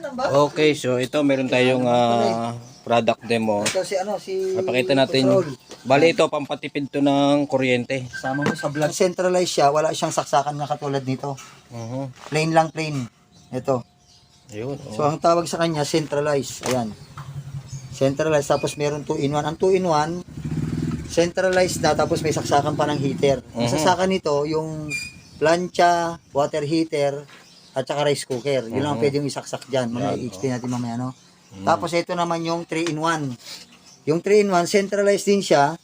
lang ba? Okay, so ito meron tayong ah, product demo. Ito si ano, si... Papakita natin. Control. Bali ito, pampatipid to ng kuryente. Sama mo sa vlog. Centralized siya, wala siyang saksakan na katulad nito. Mhm. Plain lang plain. Ito. Ayun. oh. So, ang tawag sa kanya, centralized. Ayan. Centralized. Tapos, meron 2 in 1. Ang 2 in 1, centralized na. Tapos, may saksakan pa ng heater. Ang Mhm. saksakan nito, yung plancha, water heater, at saka rice cooker. Yun lang ang pwedeng isaksak dyan. Mamaya, Yan, i-explain natin mamaya, no? Tapos, ito naman yung 3 in 1. Yung 3 in 1, centralized din siya.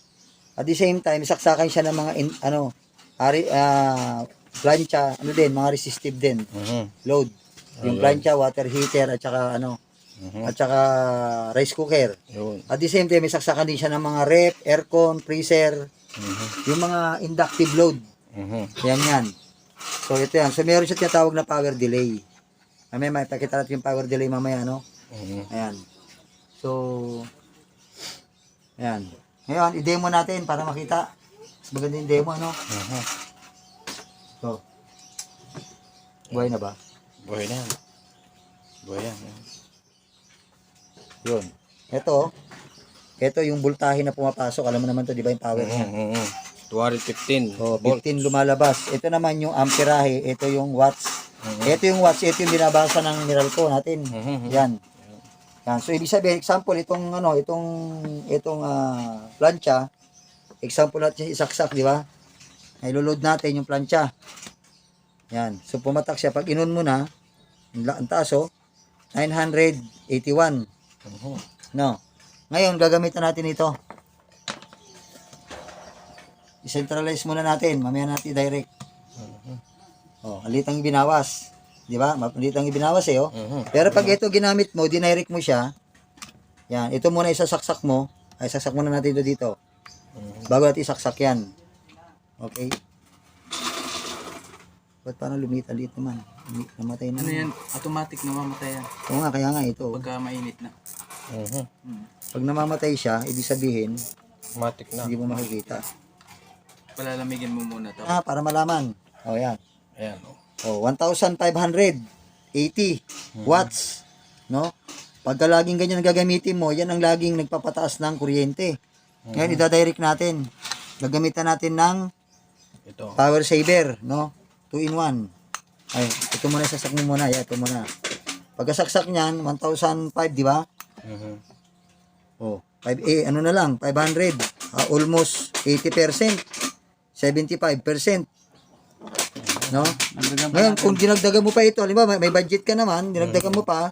At the same time, saksakan siya ng mga, in, ano, ari, ah, plancha, ano din, mga resistive din Mhm. load. Yung plancha, water heater, at saka ano, Mhm. at saka rice cooker. Yun. At the same time, may saksakan din siya ng mga rep, aircon, freezer, Mhm. yung mga inductive load. Mhm. Yan yan. So, ito yan. So, meron siya tinatawag na power delay. Mamaya, may pakita natin yung power delay mamaya, no? Mhm. Ayan. So, ayan. Ngayon, i-demo natin para makita. Mas maganda yung demo, ano? Mhm. So, buhay na ba? Buhay na. Buhay yan. Yun. Ito, ito yung voltahe na pumapasok. Alam mo naman to, di ba yung power niya? Mhm. Mhm. 215 O, volt. 15 lumalabas. Ito naman yung amperahe. Ito yung watts. Ito yung watts. Ito yung binabasa ng Meralco natin. Mhm. Yan. Yan. So, ibig sabihin, example, itong, ano, itong, itong ah, plancha, example natin isaksak, di ba? Ay, lulod natin yung plancha. Yan. So, pumatak siya. Pag inon mo na, ang taas, oh, 981. Mhm. No. Ngayon, gagamitan natin ito. I-centralize muna natin. Mamaya natin direct. Oh, alitang binawas. Di ba? Malitang ibinawas eh, oh. Mhm. Pero pag ito ginamit mo, dinirect mo siya. Yan. Ito muna isasaksak mo. Ay, saksak muna natin ito dito. Bago natin isaksak yan. Okay? Ba't parang lumita-lit naman? Lumi- Namatay na. Ano yan? Automatic namamatay yan. Oo nga, kaya nga ito. Pagka mainit na. Mhm. Pag namamatay siya, ibig sabihin, Matic na. hindi mo makikita. Palalamigin mo muna to. Ah, para malaman. O, yan. Ayan. oh. O, 1,580 watts. No? Pagka laging ganyan ang gagamitin mo, yan ang laging nagpapataas ng kuryente. Ngayon, idadirect natin. Gagamitan natin ng Ito. power saver, no? 2 in 1. Ay, ito muna, sasak mo muna. Yan, ito muna. Pagkasaksak niyan, 1,005, di ba? Mhm. Oh, 5 eh, ano na lang, 500. Ah, almost 80%. 75%. No? Ngayon, kung dinagdagan mo pa ito, halimbawa may, may budget ka naman, dinagdagan mo pa,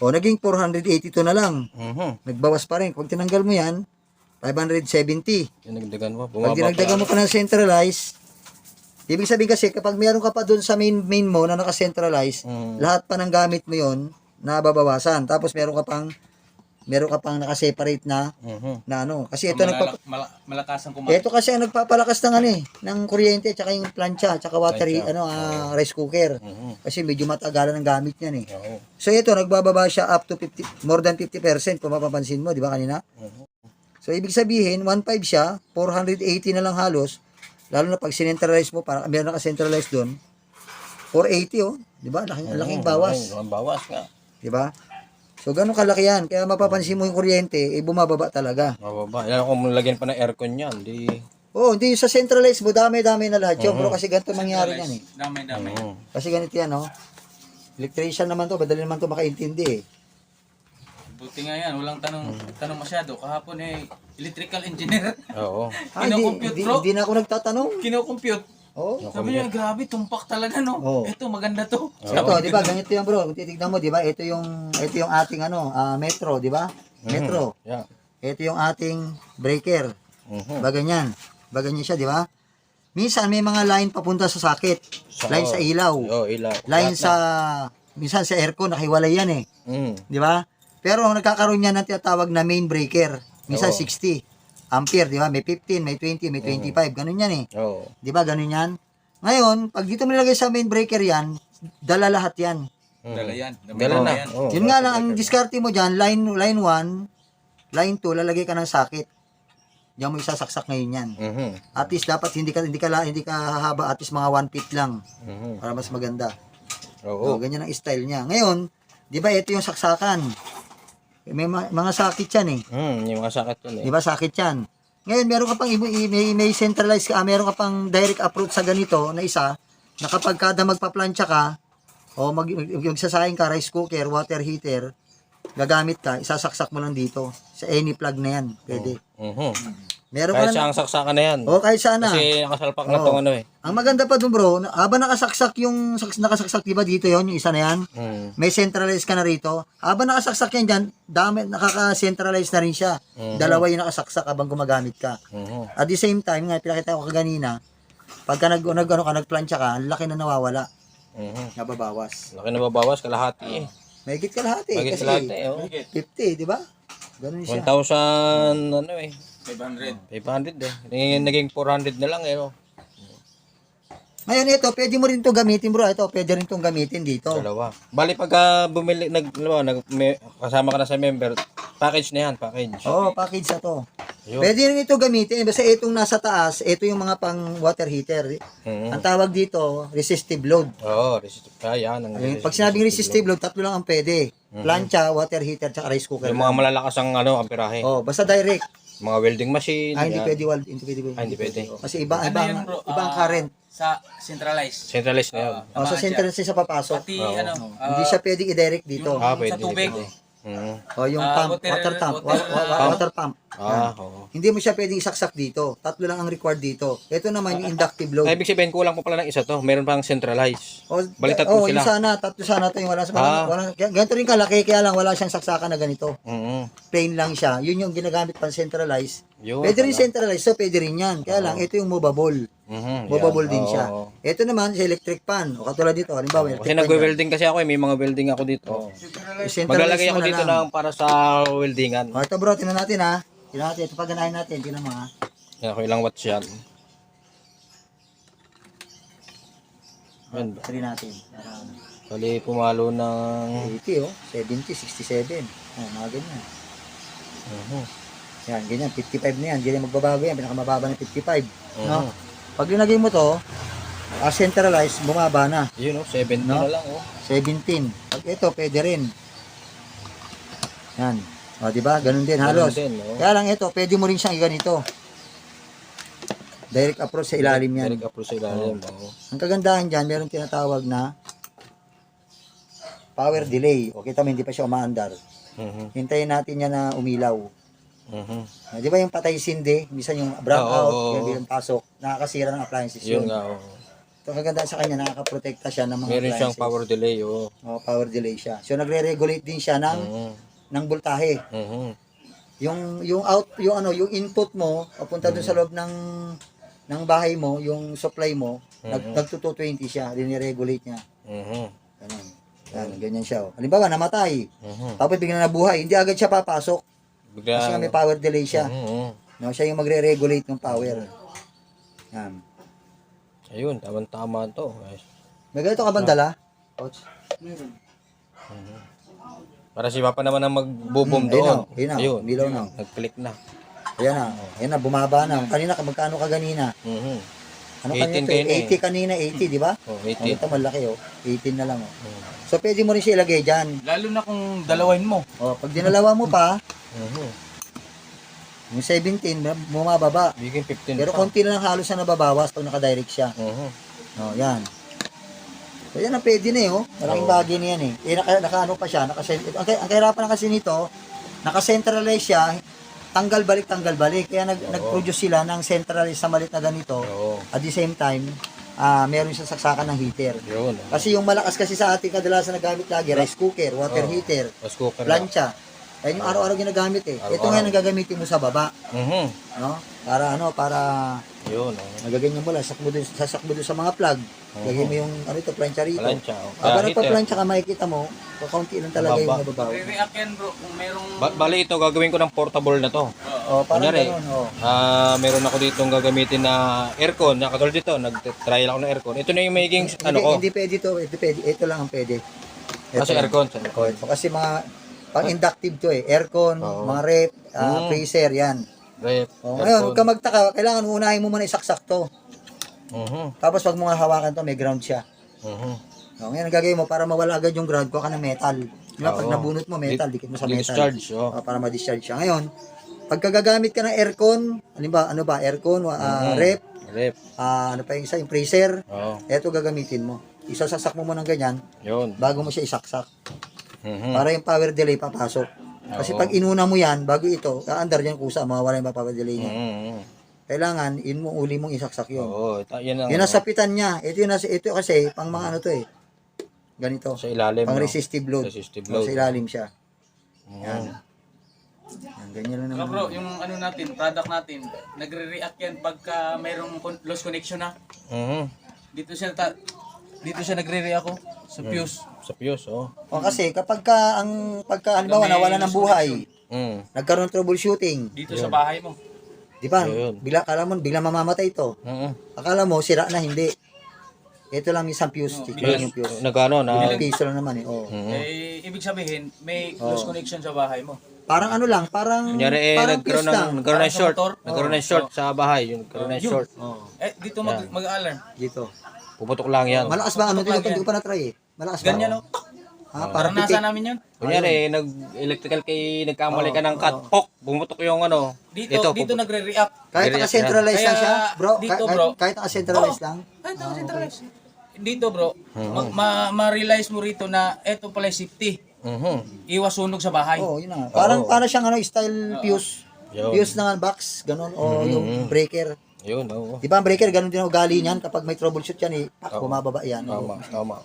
o naging 482 na lang. Mhm. Nagbawas pa rin. Kung tinanggal mo yan, 570. Dinagdagan mo. Pag dinagdagan mo pa ng centralized, ibig sabihin kasi kapag meron ka pa doon sa main main mo na naka-centralize, Mhm. lahat pa ng gamit mo yon nababawasan. Tapos meron ka pang meron ka pang naka-separate na Mhm. na ano. Kasi ito Ito nagpa mala- malakasan kumain. ito kasi ang nagpapalakas ng ano eh, ng kuryente tsaka yung plancha, tsaka water Plancha. ano ah, rice cooker. Mhm. Kasi medyo matagalan ang gamit niyan eh. Oo. So ito nagbababa siya up to 50 more than 50% kung mapapansin mo, di ba kanina? Mhm. So ibig sabihin 1.5 siya, 480 na lang halos. Lalo na pag sinentralize mo, para meron naka-centralize doon. 480 oh, di ba? Laking, laking Mhm. bawas, Laking bawas nga. di ba? So ganun kalaki yan. Kaya mapapansin mo yung kuryente, eh bumababa talaga. Mababa. Yan kung lagyan pa ng aircon yan. Di... Oh, hindi yung sa centralize mo, dami-dami na lahat yun. Bro, kasi ganito mangyari yan eh. Damay-damay. Mhm. Kasi ganito yan, oh. Electrician naman to, madali naman to makaintindi eh. Buti nga yan. Walang tanong tanong masyado. Kahapon eh, electrical engineer. Oo. Ah, hindi, Kinocompute, hindi, bro. hindi na ako nagtatanong. Kino-compute. Oh. Sabi niya, grabe, tumpak talaga, no? Oo. Ito, maganda to. Ito, di ba, ganito yan bro. Kung titignan mo, di ba, ito yung, ito yung ating ano, ah, metro, di ba? Metro. Yeah. Ito yung ating breaker. Mhm. Ba ganyan. Ba ganyan siya, di ba? Minsan may mga line papunta sa sakit. Sa- line sa ilaw. Oo, ilaw. Line Lahat sa, minsan sa aircon, nakiwalay yan eh. na. Mhm. Di ba? Pero ang nagkakaroon niya ng tinatawag na main breaker. Minsan Oo. 60 ampere, di ba? May 15, may 20, may 25. Ganun yan eh. Oo. Di ba? Ganun yan. Ngayon, pag dito mo nilagay sa main breaker yan, dala lahat yan. Mhm. Dala yan. Dala na. yan. Oo, Yun nga lang, ang diskarte mo dyan, line, line 1, line 2, lalagay ka ng sakit. Diyan mo isasaksak ngayon yan. Mhm. At least dapat hindi ka hindi ka la- hindi ka hahaba at least mga 1 feet lang Mhm. para mas maganda. Oh, Oo. ganyan ang style niya. Ngayon, Di ba ito yung saksakan? May ma- mga sakit yan eh. Hmm, yung mga sakit yun eh. Di ba sakit yan? Ngayon, meron ka pang, may, may centralized ka, meron ka pang direct approach sa ganito na isa, na kapag kada magpaplansya ka, o mag, mag, magsasayang ka, rice cooker, water heater, gagamit ka, isasaksak mo lang dito. Sa any plug na yan, pwede. Mhm. Meron ka Kahit na, saan saksakan na yan. o kahit saan na. Kasi nakasalpak na Oo. tong ano eh. Ang maganda pa dun bro, habang nakasaksak yung, saks- nakasaksak diba dito yon yung isa na yan, Hmm. may centralized ka na rito. Habang nakasaksak yan dyan, dami, nakaka-centralize na rin siya. Mhm. Dalawa yung nakasaksak habang gumagamit ka. Mhm. At the same time, nga, pinakita ko kaganina, pagka nag, nag, ano, ka, nagplansya ka, ang laki na nawawala, Mhm. nababawas. Laki na babawas kalahati eh. Mahigit ka lahat eh. Mahigit kasi kalahati, oh. 50, di ba? Ganun siya. 1,000 ano eh. 500. 500 eh. Naging, naging 400 na lang eh. Oh. Ngayon ito, pwede mo rin itong gamitin bro. Ito, pwede rin itong gamitin dito. Dalawa. Bali pagka bumili, nag, ano ba, nag, may, kasama ka na sa member, package na yan, package. Oo, package na to. Yun. Pwede rin ito gamitin. Basta itong nasa taas, ito yung mga pang water heater. Mhm. Ang tawag dito, resistive load. Oo, resistive. Ah, yan. Ang Yung Pag sinabing resistive load, tatlo lang ang pwede. Plancha, water heater, tsaka rice cooker. Yung mga malalakas ang ano, amperahe. Oh, basta direct. Mga welding machine. Ah, hindi yan. pwede wal, hindi pwede. Ah, hindi pwede. Kasi iba, Ano iba, yun bro? iba ang Ah, current. Sa centralized. Centralized na yun. Oh, sa centralized sa papasok. Pati Oo. ano, ah, Hindi siya pwedeng i-direct dito. yung- ah, sa pwede. tubig. pwede. Mhm. Oh, yung Ah, pump, water- water pump, wa- water- wa- wa- Pump? water pump. Ah, oo. Hindi mo siya pwedeng isaksak dito. Tatlo lang ang required dito. Ito naman yung inductive load. Ay, ibig sabihin, kulang po pala ng isa to. Meron pang centralized. Oh, Balik tatlo oh, sila. yung sana, tatlo sana to yung wala sa Ah. wala, kaya- ganito rin kalaki kaya lang wala siyang saksakan na ganito. Mhm. Plain lang siya. Yun yung ginagamit pang centralized. Yun. Pwede rin pala. centralized, so pwede rin yan. Kaya lang, ito yung movable. Mhm, Movable yan. din siya. oo. Ito naman, sa electric pan. O katulad dito, halimbawa, Kasi electric pan. yan. nagwe-welding kasi ako eh. May mga welding ako dito. Centralized Maglalagay ako na dito lang. ng para sa weldingan. O, ito bro, tinan natin ha. Tinan natin, ito paganahin natin, tinan mo ha. Yan, ako ilang watts yan. Yan. Natin. Para, Bali, pumalo ng... 80 oh, 70, 67. Oh, mga ganyan. Mhm. Yan, ganyan, 55 na yan. Ganyan magbabago yan, pinakamababa na 55. No? Pag linagay mo to, ah, centralized, bumaba na. Yun oh, 70 No? na lang oh. 17. Pag ito, pwede rin. Yan. O, di ba? Ganun din, halos. Ganun din, oh. Kaya lang ito, pwede mo rin siyang ganito. Direct approach sa ilalim yan. Direct approach sa ilalim. Oh. Ang kagandahan dyan, meron tinatawag na power delay. O, kita mo, hindi pa siya umaandar. Mhm. Hintayin natin yan na umilaw. Mhm. Ah, Di ba yung patay sindi, minsan yung brownout, Oo, oo, yung oo. bilang pasok, nakakasira ng appliances Yun yun. nga oh. Ito kagandahan sa kanya, nakakaprotekta siya ng mga Meron siyang appliances. power delay oh. Oh, power delay siya. So nagre-regulate din siya ng Mhm. ng voltahe. Mhm. Yung yung out yung ano, yung input mo papunta doon sa loob ng ng bahay mo, yung supply mo, nag Mhm. nagto 220 siya, diniregulate niya. Mhm. Ganun. Yan, ganyan siya. Oh. Halimbawa, namatay. Mhm. Tapos bigla nabuhay, hindi agad siya papasok Bigla. kasi nga may power delay siya. Mhm. No, siya yung magre-regulate ng power. Yan. Ayun, tama-tama to. guys. May ganito ka bang dala? Coach? Para si Papa naman ang magbubom doon. ayun na, ayun na, Ayun. umilaw na. Nag-click na. Ayan na. Ayan na, bumaba na. Kanina, magkano ka ganina? Mhm. Ano 18 kanina? eh. 80 kanina, 80, di ba? Oh, Oh, 80. ito malaki oh. 18 na lang oh. Mhm. So pwede mo rin siya ilagay dyan. Lalo na kung dalawin mo. Oh, pag dinalawa mo pa, Mhm. yung 17, bumababa. Bigyan 15 Pero pa. konti na lang halos na nababawas pag nakadirect siya. Mhm. Oh, yan. So yan ang pwede na eh, oh. Malaking Oo. bagay na yan eh. Eh, naka, naka ano pa siya, naka, ang, ang kahirapan na kasi nito, naka-centralize siya, tanggal balik, tanggal balik. Kaya nag, nag-produce sila ng centralize sa malit na ganito. Oo. At the same time, ah meron siya saksakan ng heater. Yun. Kasi yung malakas kasi sa ating kadalasan nagamit lagi, rice cooker, water Oo. heater, Mas cooker na. plancha. Yan yung araw-araw ginagamit eh. Ito Araw-araw. nga yung gagamitin mo sa baba, Mhm. no? Para ano, para Yun. Oh. nagaganyan mo lang, sakbo dun, sasakbo dun sa mga plug. Gagawin mo yung ano ito, plancha rito. Plancha. Oh. Habang Kaya heater. nagpa-plancha ka, makikita mo, kakaunti lang talaga yung Mababa. mababaw. Re-react yan bro kung merong... Ba- bali ito, gagawin ko ng portable na to. Oh, parang Kunyari, ganun, oh. Ah, meron ako dito gagamitin na aircon. Na katulad dito, nag-trial ako ng aircon. Ito na yung magiging ano hindi, ko. hindi pwede to, hindi pwede. Ito lang ang pwede. Ito Kasi lang. aircon. sa aircon. ito. Kasi mga pang-inductive to eh. Aircon, Oo. mga rep, ah, Mm. freezer, yan. Rep, Oh, ngayon, huwag ka magtaka, kailangan unahin mo muna isaksak to. Mhm. Tapos pag mga hawakan to, may ground siya. Mhm. Oh, ngayon, ang gagawin mo, para mawala agad yung ground, kuha ka ng metal. Di ba? Pag Oo. nabunot mo metal, dikit mo sa metal. Discharge, oh. Ah, para ma-discharge siya. Ngayon, pagka gagamit ka ng aircon, ba, ano ba, aircon, ah, Mhm. rep, Rep. ah, ano pa yung isa, yung freezer, Oo. eto gagamitin mo. Isasasak mo muna ng ganyan, Yun. bago mo siya isaksak. Mhm. Para yung power delay papasok. Kasi Oo. pag inuna mo yan, bago ito, aandar yan kusa, mawawala yung power delay niya. Mhm. Kailangan, in mo, uli mong isaksak yun. Oo, ito, yan ang Yun ang sapitan niya. Ito yun, nasa- ito kasi, pang mga ano to eh. Ganito. sa ilalim. Pang no? resistive load. Resistive load. Sa ilalim siya. Mhm. Yan. Yan, ganyan lang naman. bro, yung ano natin, product natin, nagre-react yan pagka mayroong con- lost connection na. Mhm. Dito siya ta dito siya nagre-react ko sa fuse. Sa fuse, oh. O kasi, kapag ka, ang, pagka, halimbawa, May nawala ng buhay, Mm. nagkaroon ng troubleshooting, Dito sa bahay mo. di ba? Yun. Bila, akala mo, bigla mamamatay ito. Mhm. Akala mo, sira na, hindi. Ito lang isang fuse, ito lang yung fuse. Nagano na. Piso lang naman eh. Oh. Mhm. Eh, ibig sabihin, may lost connection sa bahay mo. Parang ano lang, parang, Kunyari eh, parang nagkaroon fuse ng, lang. nagkaroon ng Parang sa short. motor. Nagkaroon ng short sa bahay. Yun, nagkaroon ng short. Oh, Eh, dito mag, mag-alarm. dito. Puputok lang yan. Malakas ba? Ano, lang dito, hindi ko pa na-try eh. Malakas ba? Ganyan oh. Ha, Parang parang nasa pitik. namin yun. Kunyari, nag-electrical kay nagkamali ka ng cut. Pok! Bumutok yung ano. Dito, dito, puputok. nagre-react. Kahit Direct naka-centralize lang siya, bro. Kaya dito, kahit, bro. Kahit naka-centralize lang. Ay, ito, centralize. Dito bro, ma- ma- ma-realize mo rito na eto pala yung safety. Mhm. Iwas sunog sa bahay. Oo, yun na nga. Parang, para siyang ano, style fuse. Yun. Fuse na box, ganun. O yung breaker. Yun, oo. Di ba ang breaker, ganun din ang ugali niyan. Kapag may troubleshoot yan, eh, pak, bumababa yan. Tama, tama.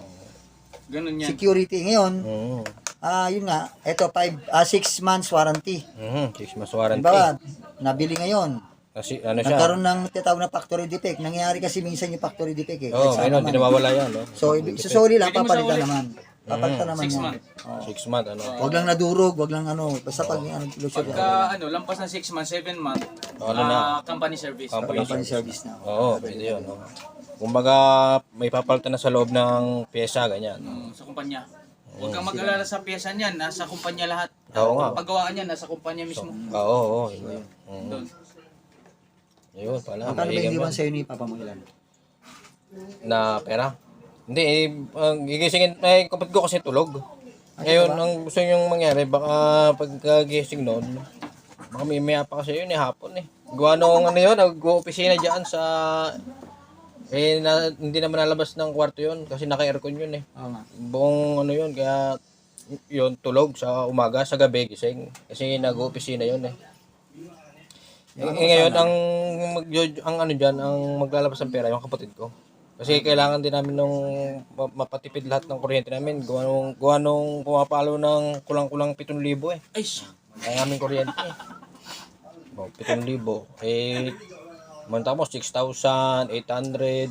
Ganun yan. Security. Ngayon, Mhm. ah yun nga, eto, 5, ah 6 months warranty. Mhm. Six months warranty. Diba, nabili ngayon. Kasi ano siya. Nagkaroon ng tinatawag na factory defect. Nangyayari kasi minsan yung factory defect eh. Oo, oh, Kahit saan ayun, hindi naman. nawawala yan. No? So, ibig susuli lang, Pwede mo papalitan naman. Papalitan naman Six yan. months. Oo. Six months, ano. Wag lang nadurog, wag lang ano, basta pag ano, lusot Pagka ano, lampas ng 6 months, 7 months, Ano na? ah, company service. Company company service na. Oo, pwede yun. No? Kumbaga, may papalitan na sa loob ng pyesa, ganyan. Mm, sa kumpanya. Huwag kang mag-alala sa pyesa niyan, nasa kumpanya lahat. Oo nga. Paggawaan niyan, nasa kumpanya mismo. Oo, oo. yun. Mhm. Doon. Yun pala. Magkano ba iniwan ganun. sa'yo ni Papa mo ilan? Na pera? Hindi, eh, ang gigisingin, ay kapatid ko kasi tulog. Ngayon, ang gusto niyong mangyari, baka pagkagising noon, baka may maya pa kasi yun eh, hapon eh. Gawa nung ano yun, nag-opisina dyan sa, eh, na, hindi naman nalabas ng kwarto yun, kasi naka-aircon yun eh. Oo nga. Buong ano yun, kaya yun, tulog sa umaga, sa gabi, gising. Kasi nag-opisina yun eh. Eh, eh, ngayon, ang, mag, ang ano dyan, ang maglalabas ng pera, yung kapatid ko. Kasi kailangan din namin nung ma- mapatipid lahat ng kuryente namin. Gawa nung, gawa nung pumapalo ng kulang-kulang 7,000 eh. Ay, sh- Ang aming kuryente eh. Oh, 7,000. Eh, manta mo, 6,800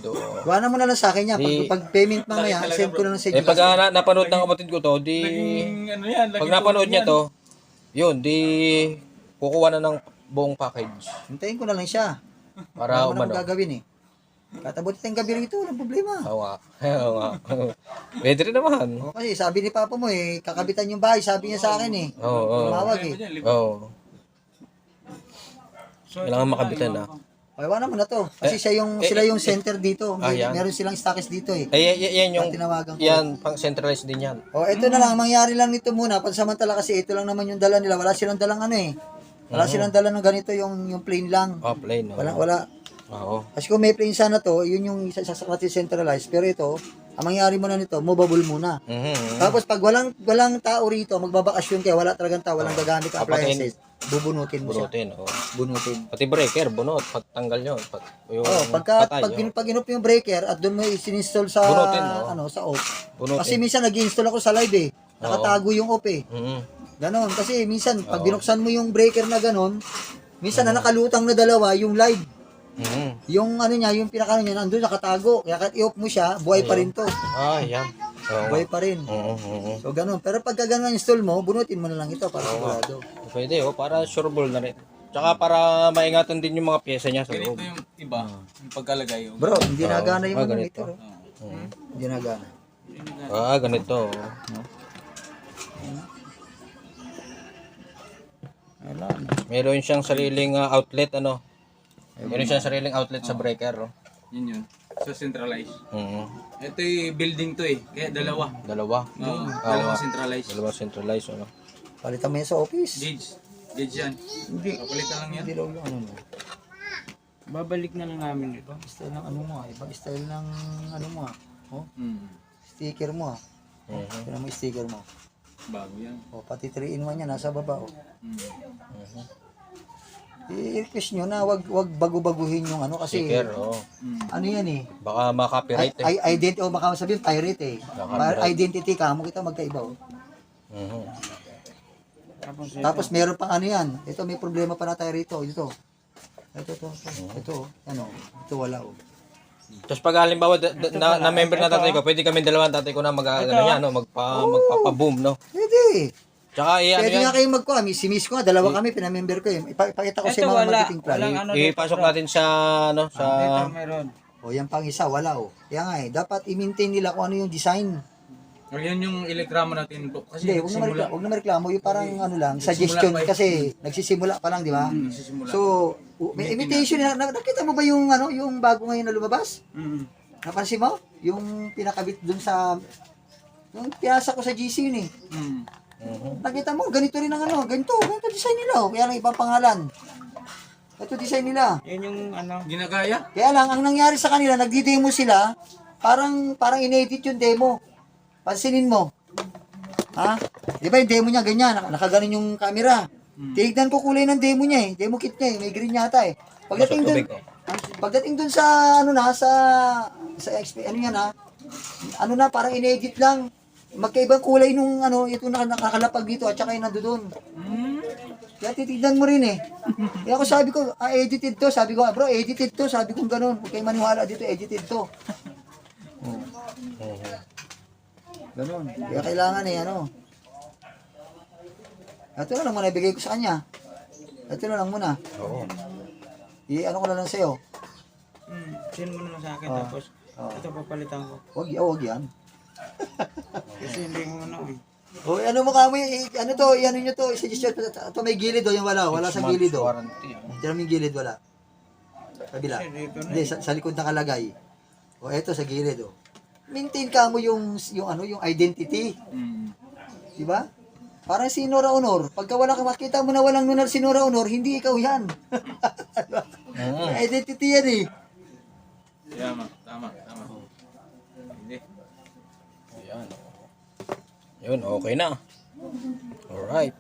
o... Gawa mo na lang sa akin yan. Pag, Di- pag payment mamaya, send ko na lang sa Eh, pag na, napanood ng kapatid ko to, di... Yung ano yan, Pag lagi napanood niya yan. to, yun, di kukuha na ng buong package Hintayin ko na lang siya. para Wala mo na umano. akong gagawin eh. Katabot tayong gabi rito, walang problema. Oo nga. Oo nga. Pwede rin naman. O, kasi sabi ni Papa mo eh, kakabitan yung bahay, sabi niya sa akin eh. Oo, oo. Tumawag eh. Oo. Kailangan makabitan na. Ay, wala mo na to. Kasi siya yung, eh, sila eh, yung center dito. ah, yan. meron silang stockist dito eh. Eh, y- yan yung, Tinawagan ko. yan, pang centralized din yan. O, ito na lang, mangyari lang nito muna. Pansamantala kasi ito lang naman yung dala nila. Wala silang dalang ano eh. Wala silang dala ng ganito, yung, yung plain lang. Oh, plain. oo. Wala, wala. Oo. Kasi kung may plain sana to, yun yung isa sa centralized. Pero ito, ang mangyari mo na nito, movable muna. Mhm. Tapos pag walang walang tao rito, magbabakasyon kayo, wala talagang tao, walang gagamit Papatayin. appliances, bubunutin mo siya. Bunutin, oo. Bunutin. Pati breaker, bunot, pagtanggal yun. Pag, yung Oh, pagka patay, pag, gin- pag inup yung breaker at doon mo isinstall sa Bunutin, oo. ano sa off. Bunutin. Kasi minsan nag-install ako sa live eh. Nakatago yung off eh. Mhm. Ganon. Kasi minsan pag binuksan mo yung breaker na ganon, minsan na nakalutang na dalawa yung live. Mhm. Yung ano niya, yung pinaka niya nandun nakatago. Kaya kahit i-off mo siya, buhay pa rin to. Ah, yan. Oo. Buhay pa rin. Oo, oo. So ganon. Pero pagka ganon install mo, bunutin mo na lang ito para sigurado. Pwede, oh, para sureball na rin. Tsaka para maingatan din yung mga pyesa niya sa loob. Ganito yung iba, yung pagkalagay. oh. Bro, hindi nagana yung Ah, ano ganito. nito. Hindi nagana. Ah, ganito. Wala. Meron siyang sariling ah, outlet, ano? Meron siyang sariling outlet sa breaker. Oh. Yun yun. sa centralized. Mhm. Ito yung building to eh. Kaya dalawa. Dalawa. Oo, dalawa centralized. Dalawa centralized, ano? Palitan mo yan sa office. Gauge. Gauge yan. Hindi. Kapalitan lang yan. Hindi daw yung ano mo. Babalik na lang namin ito. Ibang style ng ano mo ah. Ibang style ng ano mo ah. Oh, Hmm. sticker mo ah. Mhm. Tignan mo yung sticker mo. Bago yan. Oh, pati 3 in 1 yan nasa baba oh. Hmm. I-request nyo na wag wag bago-baguhin yung ano kasi Sticker, oo. Hmm. ano yan eh. Baka ma-copyright eh. Ay, ay, identity o baka sabihin pirate eh. Copyright. Identity ka mo kita magkaiba oh. Mhm. Tapos. Tapos meron pang ano yan. Ito may problema pa na tayo rito. Ito. Ito to. Ito, ito oh. ano. Ito wala oh. Tapos pag halimbawa da- da- na, na member na tatay ko, pwede kami dalawang tatay ko na mag ano yan, no, magpa magpapa-boom, no. Pwede. Tsaka i ano Pwede yan, nga kayo magkuha. Si Miss ko nga, dalawa kami, pinamember ko eh. Ipa- Ipakita ko sa Ito mga wala. marketing plan. Walang ano dito. ipasok natin sa ano sa Dito meron. O yan pang isa, wala o. Kaya nga eh, dapat i-maintain nila kung ano yung design. O yan yung elektramo natin. bro. Kasi Hindi, huwag na simula. mareklamo, huwag na mareklamo. Yung parang ano lang, suggestion pa eh. kasi nagsisimula pa lang, di ba? Nagsisimula. So, u- may imitation na, na- nakita mo ba yung ano, yung bago ngayon na lumabas? Mm. Napansin mo? Yung pinakabit dun sa yung pinasa ko sa GC yun eh. Hmm. Mhm. Nakita mo, ganito rin ang ano, ganito, ganito design nila oh. Kaya lang ibang pangalan. Ito design nila. Yan yung ano. Ginagaya? Kaya lang, ang nangyari sa kanila, nagdi-demo sila, parang, parang in-edit yung demo. Pansinin mo. Ha? Di ba yung demo niya, ganyan, nak- nakaganon yung camera. Tignan ko kulay ng demo niya eh. Demo kit niya eh, may green yata eh. Pagdating Pasok dun, tubig, oh. pagdating dun sa, ano na, sa, sa, XP, ano yan ha, ano na, parang in-edit lang. Magkaibang kulay nung, ano, ito na nakakalapag dito at saka yung nandoon. Kaya titignan mo rin eh. Kaya ako sabi ko, ah, edited to. Sabi ko, ah, bro, edited to. Sabi ko ganun. Huwag kayong maniwala dito, edited to. Oh. Ganun. Kaya kailangan eh, ano. Ito na lang muna ibigay ko sa kanya. Ito na lang muna. Oo. I-ano ko na lang sa'yo. Mm. Send mo na lang sa akin. Oh. Tapos Oh. ito papalitan ko. Huwag, oh, huwag yan. Kasi hindi mo ano eh. O, ano mo kamo, ano to, i-ano nyo to, i-suggestion, ito may gilid o, yung wala, wala sa gilid o. Warranty. oh. Tira mo yung gilid, wala. Kabila. Hindi, sa, sa likod nakalagay. O, eto sa gilid, o. Maintain ka mo yung, yung ano, yung identity. Hmm. Di ba? Parang si Nora Honor. Pagka wala ka makita mo na walang nunar si Nora Honor, hindi ikaw yan. May identity yan eh. Tama, tama, tama. Hindi. Ayan. Yun, okay na. Alright.